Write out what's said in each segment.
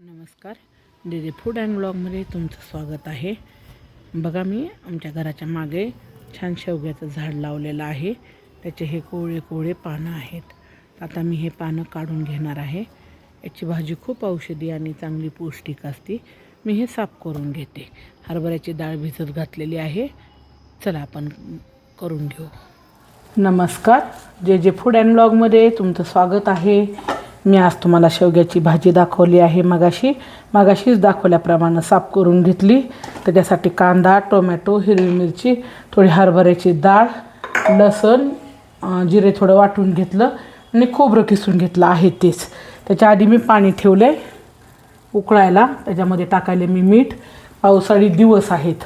नमस्कार. Daily food and ब्लॉगमध्ये तुमचं स्वागत आहे. बघा मी आमच्या घराच्या मागे छान शेवग्याचं झाड लावलेलं आहे. त्याचे हे कोवळे कोवळे पानं आहेत. आता मी हे पानं काढून घेणार आहे. याची भाजी खूप औषधी आणि चांगली पौष्टिक असते. मी हे साफ करून घेते. हरभऱ्याची डाळ भिजत घातलेली आहे. चला आपण करून घेऊ. नमस्कार. जे जे फूड अँड ब्लॉगमध्ये तुमचं स्वागत आहे. मी आज तुम्हाला शेवग्याची भाजी दाखवली आहे मगाशी. मगाशीच दाखवल्याप्रमाणे साफ करून घेतली. त्याच्यासाठी कांदा टोमॅटो हिरवी मिरची थोडी हरभऱ्याची डाळ लसण जिरे थोडं वाटून घेतलं आणि खोबरं किसून घेतलं आहे तेच. त्याच्या आधी मी पाणी ठेवलं आहे उकळायला. त्याच्यामध्ये टाकायले मी मीठ. पावसाळी दिवस आहेत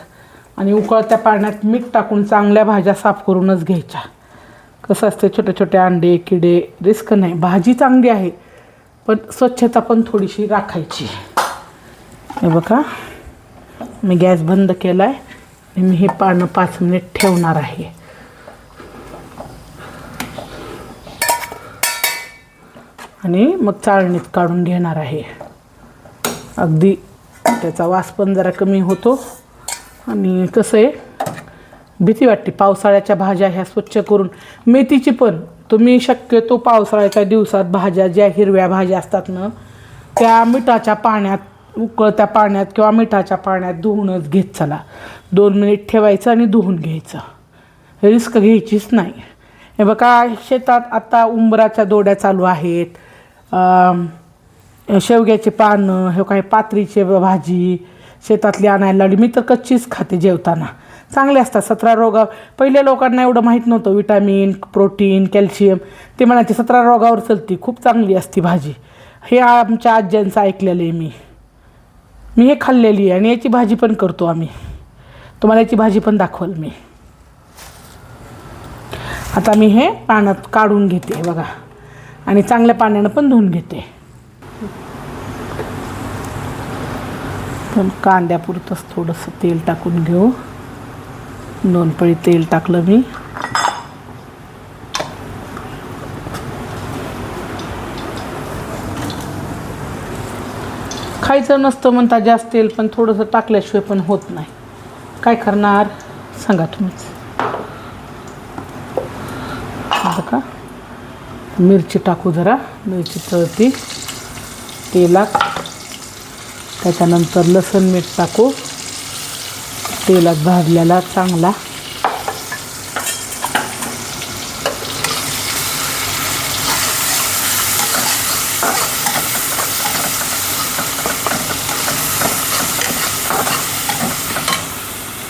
आणि उकळत्या पाण्यात मीठ टाकून चांगल्या भाज्या साफ करूनच घ्यायच्या. कसं असते छोटे छोटे अंडे किडे रिस्क नाही. भाजी चांगली आहे. पण स्वच्छता पण थोडीशी राखायची. हे बघा. मी गॅस बंद केला आहे आणि मी हे पानं पाच मिनिट ठेवणार आहे. आणि मग चाळणीत काढून घेणार आहे. अगदी त्याचा वास पण जरा कमी होतो. आणि कसं आहे भीती वाटते. पावसाळ्याच्या भाज्या ह्या स्वच्छ करून मेथीची पण तुम्ही शक्यतो पावसाळ्याच्या दिवसात भाज्या ज्या हिरव्या भाज्या असतात ना त्या मिठाच्या पाण्यात उकळत्या पाण्यात किंवा मिठाच्या पाण्यात धुवूनच घेत चला. दोन मिनिट ठेवायचं आणि धुवून घ्यायचं. रिस्क घ्यायचीच नाही. हे बघा शेतात आता उंबराच्या दोड्या चालू आहेत. शेवग्याचे पानं हे काय पात्रीचे भाजी शेतातली आणायला लागली मी तर कच्चीच खाते जेवताना. चांगले असतात सतरा रोगा. पहिल्या लोकांना एवढं माहीत नव्हतं विटॅमिन प्रोटीन कॅल्शियम. ते म्हणायचे सतरा रोगावर चलती खूप चांगली असती भाजी. हे आमच्या आज्यांचं ऐकलेलं आहे मी. मी हे खाल्लेली आहे आणि याची भाजी पण करतो आम्ही. तुम्हाला याची भाजी पण दाखवाल मी. आता मी हे पाण्यात काढून घेते बघा. आणि चांगल्या पाण्यानं पण धुवून घेते. पण कांद्यापुरतंच थोडंसं तेल टाकून घेऊ. दोन पळी तेल टाकलं मी. खायचं नसतं म्हणता जास्त तेल पण थोडंसं टाकल्याशिवाय पण होत नाही. काय करणार? सांगा तुम्हीच. का मिरची टाकू जरा. मिरची तळती. तेलात. त्याच्यानंतर लसण मीठ टाकू. तेलात भाजलेला चांगला.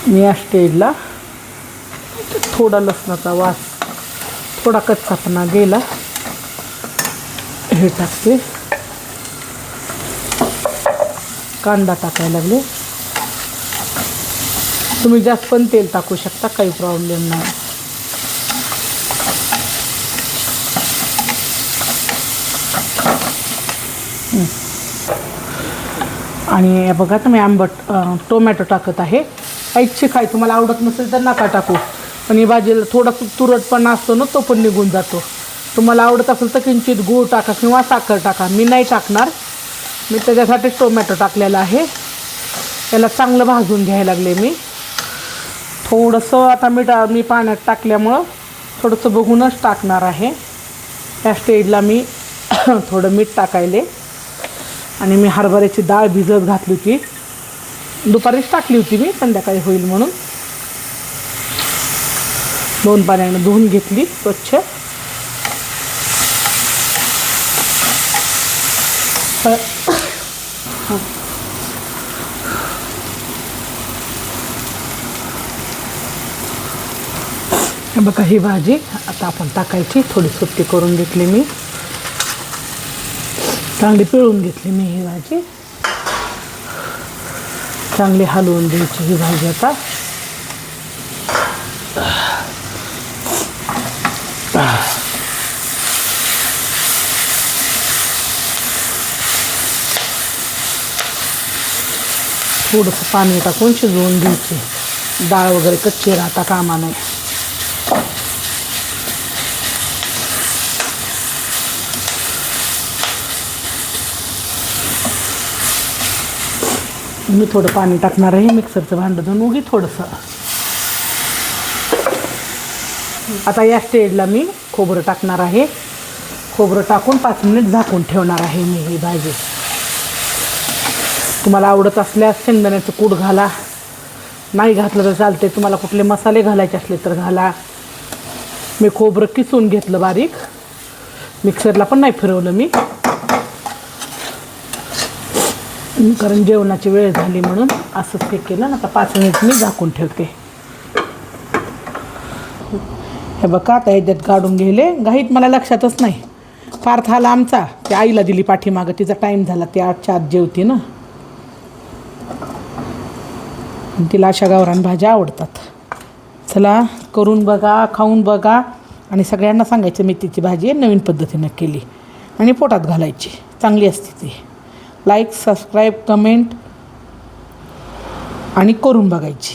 मी या स्टेजला थोडा लसणाचा वास थोडा कच्चापणा गेला. हे टाकते. कांदा टाकायला लागले. तुम्ही जास्त पण तेल टाकू शकता काही प्रॉब्लेम नाही. आणि बघा तुम्ही आंबट टोमॅटो टाकत आहे. ऐच्छिक आहे तुम्हाला आवडत नसेल तर नका टाकू. पण ही भाजीला थोडा तुरटपणा असतो ना तो पण निघून जातो. तुम्हाला आवडत असेल तर किंचित गूळ टाका किंवा साखर टाका. मी नाही टाकणार. मी त्याच्यासाठी टोमॅटो टाकलेला आहे. त्याला चांगलं भाजून घ्यायला लागले मी. थोडंसं आता मी टा मी पाण्यात टाकल्यामुळं थोडंसं बघूनच टाकणार आहे. त्या स्टेजला मी थोडं मीठ टाकायले. आणि मी हरभऱ्याची डाळ भिजत घातली होती. दुपारीच टाकली होती मी संध्याकाळी होईल म्हणून. दोन पाण्यानं धुवून घेतली स्वच्छ. हां. बघा ही भाजी आता आपण टाकायची. थोडी सुट्टी करून घेतली मी. चांगली पिळून घेतली मी ही भाजी. चांगली हलवून द्यायची ही भाजी आता. थोडंसं पाणी टाकून शिजवून घ्यायची. डाळ वगैरे कच्ची राहता कामा नये मी थोडं पाणी टाकणार आहे मिक्सरचं भांडं धुवून उगी थोडंसं. आता या स्टेजला मी खोबरं टाकणार आहे. खोबरं टाकून पाच मिनिट झाकून ठेवणार आहे मी ही भाजी. तुम्हाला आवडत असल्यास शेंगदाण्याचं कूट घाला. नाही घातलं तर चालते तुम्हाला कुठले मसाले घालायचे असले तर घाला. मी खोबरं किसून घेतलं बारीक. मिक्सरला पण नाही फिरवलं मी. कारण जेवणाची वेळ झाली म्हणून असंच हे केलं ना आता पाच मिनिट मी झाकून ठेवते. हे बघा आता ह्याच्यात काढून गेले घाईत मला लक्षातच नाही. पार्थ आला आमचा. ते आईला दिली पाठीमागं. तिचा टाईम झाला. ते आठच्या आत जेवती ना. तिला अशा गावरान भाज्या आवडतात. चला करून बघा खाऊन बघा. आणि सगळ्यांना सांगायचं मेथीची भाजी नवीन पद्धतीनं केली. आणि पोटात घालायची. चांगली असते ती. लाईक सबस्क्राईब कमेंट आणि करून बघायची.